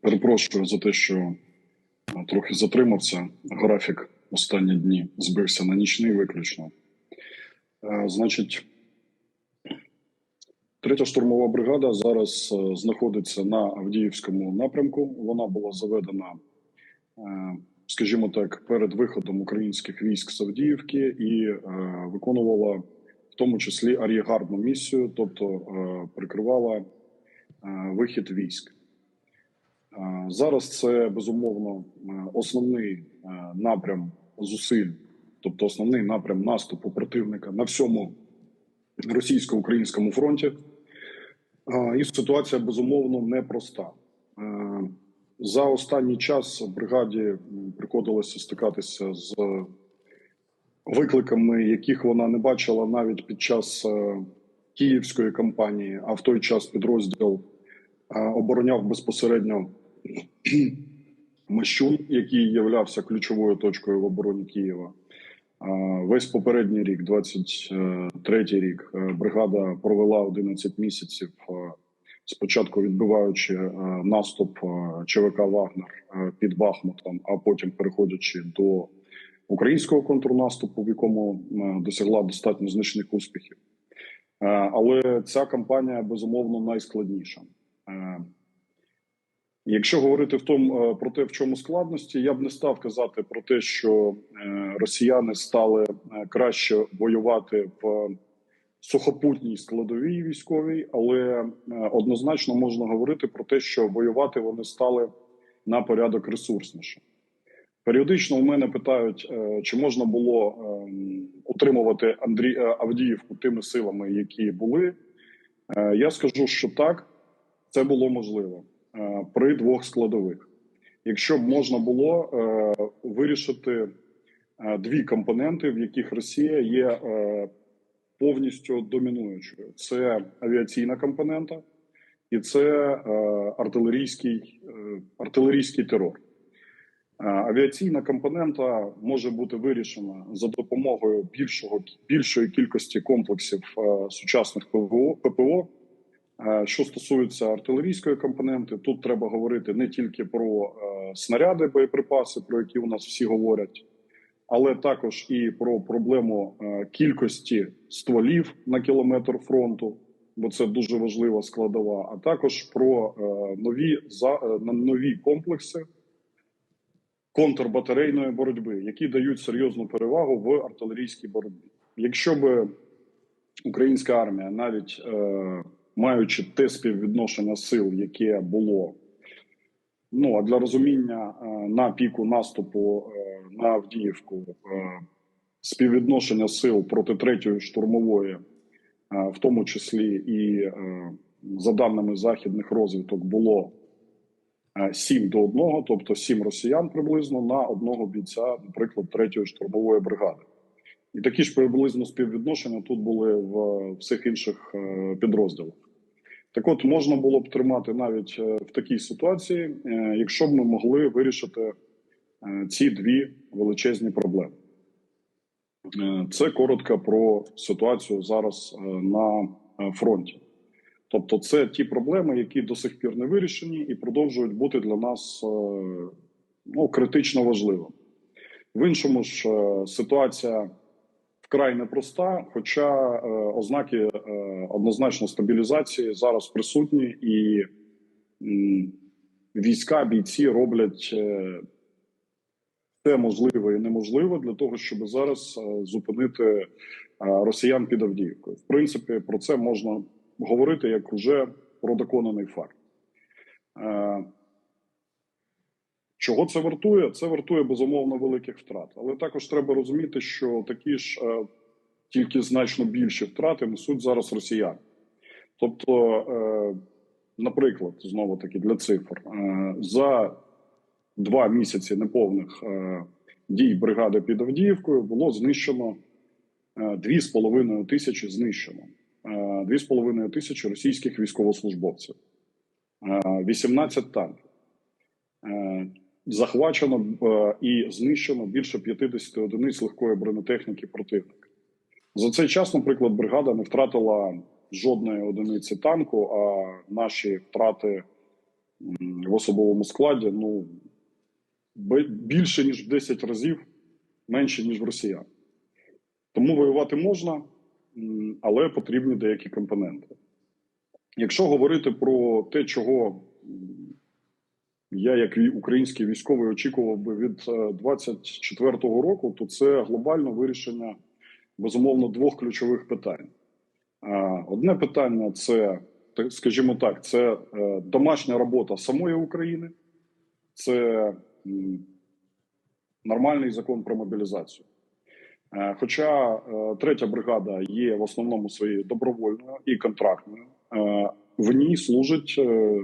Перепрошую за те, що е, трохи затримався. Графік останні дні збився на нічний виключно. Е, Значить, третя штурмова бригада зараз е, знаходиться на Авдіївському напрямку. Вона була заведена, скажімо так, перед виходом українських військ з Авдіївки і виконувала в тому числі ар'єгардну місію, тобто прикривала вихід військ. Зараз це безумовно е, основний е, напрям зусиль, тобто основний напрям наступу противника на всьому російсько-українському фронті. І ситуація безумовно непроста. Е, За останній час бригаді приходилося стикатися з викликами, яких вона не бачила навіть під час київської кампанії, а в той час підрозділ обороняв безпосередньо Мещун, який являвся ключовою точкою в обороні Києва. Весь попередній рік, 23-й рік, е, бригада провела 11 місяців, е, спочатку відбиваючи е, наступ ЧВК Вагнер під Бахмутом, а потім переходячи до українського контрнаступу, в якому досягла достатньо значних успіхів. Але ця кампанія безумовно найскладніша. Якщо говорити в тому е, про те, в чому складності, я б не став казати про те, що е, росіяни стали е, краще воювати в сухопутній складовій військовій, але однозначно можна говорити про те, що воювати вони стали на порядок ресурсніше. Періодично у мене питають, чи можна було е, утримувати Андрій Авдіївку тими силами, які були. Я скажу, що так, це було можливо при двох складових. Якщо б можна було е, вирішити е, дві компоненти, в яких Росія є е, повністю домінуючою: це авіаційна компонента і це е, артилерійський, е, артилерійський терор. Е, Авіаційна компонента може бути вирішена за допомогою більшого більшої кількості комплексів е, сучасних ППО. Е, Що стосується артилерійської компоненти, тут треба говорити не тільки про е, снаряди, боєприпаси, про які у нас всі говорять, але також і про проблему е, кількості стволів на кілометр фронту, бо це дуже важлива складова. А також про нові за нові комплекси контрбатарейної боротьби, які дають серйозну перевагу в артилерійській боротьбі. Якщо би українська армія, навіть маючи те співвідношення сил, яке було, ну а для розуміння е, на піку наступу е, на Авдіївку, е, співвідношення сил проти третьої штурмової, в тому числі і за даними західних розвиток, було е, 7 до 1, тобто 7 росіян приблизно на одного бійця, наприклад, третьої штурмової бригади. І такі ж приблизно співвідношення тут були в всіх інших підрозділах. Так от можна було б тримати навіть е, в такій ситуації, е, якщо б ми могли вирішити е, ці дві величезні проблеми. Це коротко про ситуацію зараз на фронті. Тобто, це ті проблеми, які до сих пір не вирішені і продовжують бути для нас ну, критично важливими. В іншому ж ситуація вкрай непроста, хоча е, ознаки е, однозначно стабілізації зараз присутні, і м, війська, бійці роблять е, все можливе і неможливе для того, щоб зараз е, зупинити е, росіян під Авдіївкою. В принципі, про це можна говорити як уже про доконаний факт. Е, Чого це вартує? Це вартує безумовно великих втрат, але також треба розуміти, що такі ж е, тільки значно більші втрати несуть зараз росіяни. Тобто, е, наприклад, знову таки для цифр, е, за два місяці неповних е, дій бригади під Авдіївкою було знищено е, 2,5 тисячі знищено. Е, 2,5 тисячі російських військовослужбовців, е, 18 танків. Захвачено е, і знищено більше 50 одиниць легкої бронетехніки противника. За цей час, наприклад, бригада не втратила жодної одиниці танку, а наші втрати в особовому складі ну більше ніж в 10 разів менше ніж в росіян. Тому воювати можна, але потрібні деякі компоненти. Якщо говорити про те, чого я, як український військовий, очікував би від 24-го року, то це глобальне вирішення безумовно двох ключових питань. Е, Одне питання це, скажімо так, це е, домашня робота самої України, це нормальний закон про мобілізацію. Е, Хоча е, третя бригада є в основному своєю добровольною і контрактною, е, в ній служить е,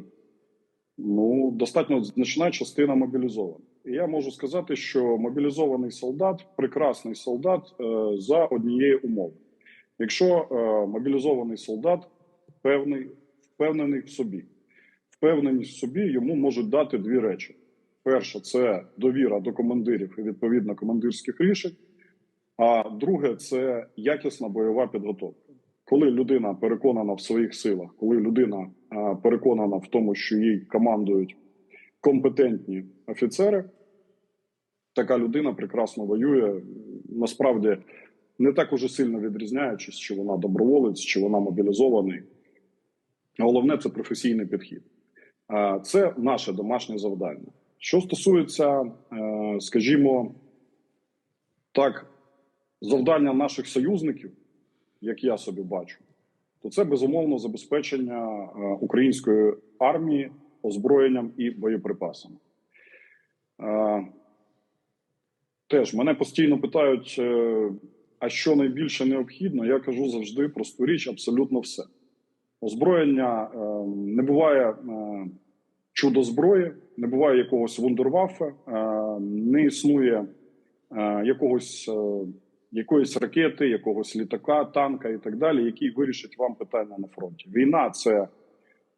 ну, достатньо значна частина мобілізованих. І я можу сказати, що мобілізований солдат прекрасний солдат е, за однієї умови. Якщо е, мобілізований солдат певний, впевнений в собі, впевненість в собі йому можуть дати дві речі: перше це довіра до командирів і відповідно командирських рішень. А друге це якісна бойова підготовка. Коли людина переконана в своїх силах, коли людина переконана в тому, що їй командують компетентні офіцери, така людина прекрасно воює. Насправді не так уже сильно відрізняючись, чи вона доброволець, чи вона мобілізований. Головне це професійний підхід. Це наше домашнє завдання. Що стосується, е, скажімо, так, завдання наших союзників, як я собі бачу, то це безумовно забезпечення е, української армії озброєнням і боєприпасами. Е, Теж мене постійно питають, е, а що найбільше необхідно? Я кажу завжди просту річ, абсолютно все. Озброєння не буває чудо зброї, не буває якогось вундерваффе, е, не існує якогось, якоїсь ракети, якогось літака, танка і так далі, який вирішить вам питання на фронті. Війна це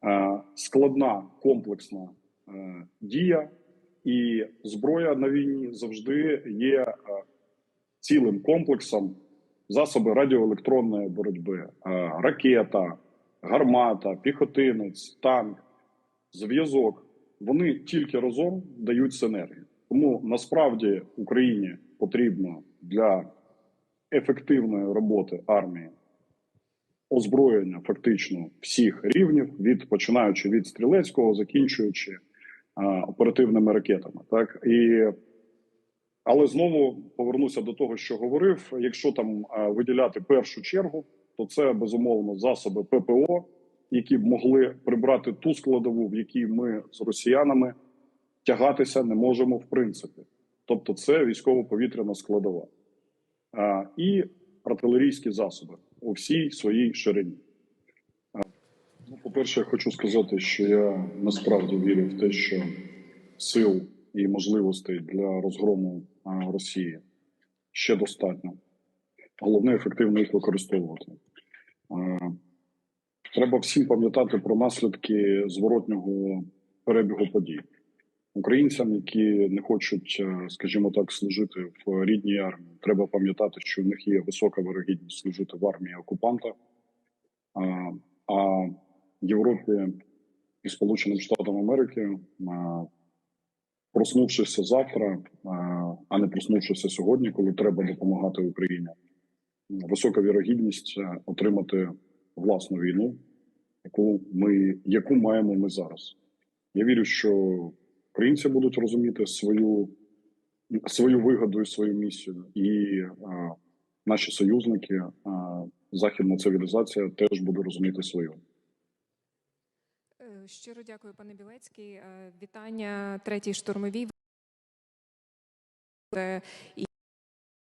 е, складна комплексна е, дія, і зброя на війні завжди є е, цілим комплексом засоби радіоелектронної боротьби, е, ракета, гармата, піхотинець, танк, зв'язок. Вони тільки разом дають синергію. Тому насправді Україні потрібно для ефективної роботи армії озброєння фактично всіх рівнів, від починаючи від стрілецького, закінчуючи а, оперативними ракетами. Так і але знову повернуся до того, що говорив. Якщо там а, виділяти першу чергу, то це безумовно засоби ППО, які б могли прибрати ту складову, в якій ми з росіянами тягатися не можемо, в принципі. Тобто, це військово-повітряна складова і артилерійські засоби у всій своїй ширині. Ну, по-перше, я хочу сказати, що я насправді вірю в те, що сил і можливостей для розгрому Росії ще достатньо. Головне ефективно їх використовувати. Треба всім пам'ятати про наслідки зворотнього перебігу подій. Українцям, які не хочуть, е, скажімо так, служити в рідній армії, треба пам'ятати, що в них є висока вирогідність служити в армії окупанта. А, Європі і Сполученим Штатам Америки, а, проснувшися завтра, а, а не проснувшися сьогодні, коли треба допомагати Україні, висока вірогідність е, отримати власну війну, яку ми яку маємо ми зараз. Я вірю, що українці будуть розуміти свою свою вигоду і свою місію, і а, наші союзники, а, західна цивілізація теж буде розуміти свою. Е, Щиро дякую, пане Білецький. Е, Вітання третій штурмовій. Е,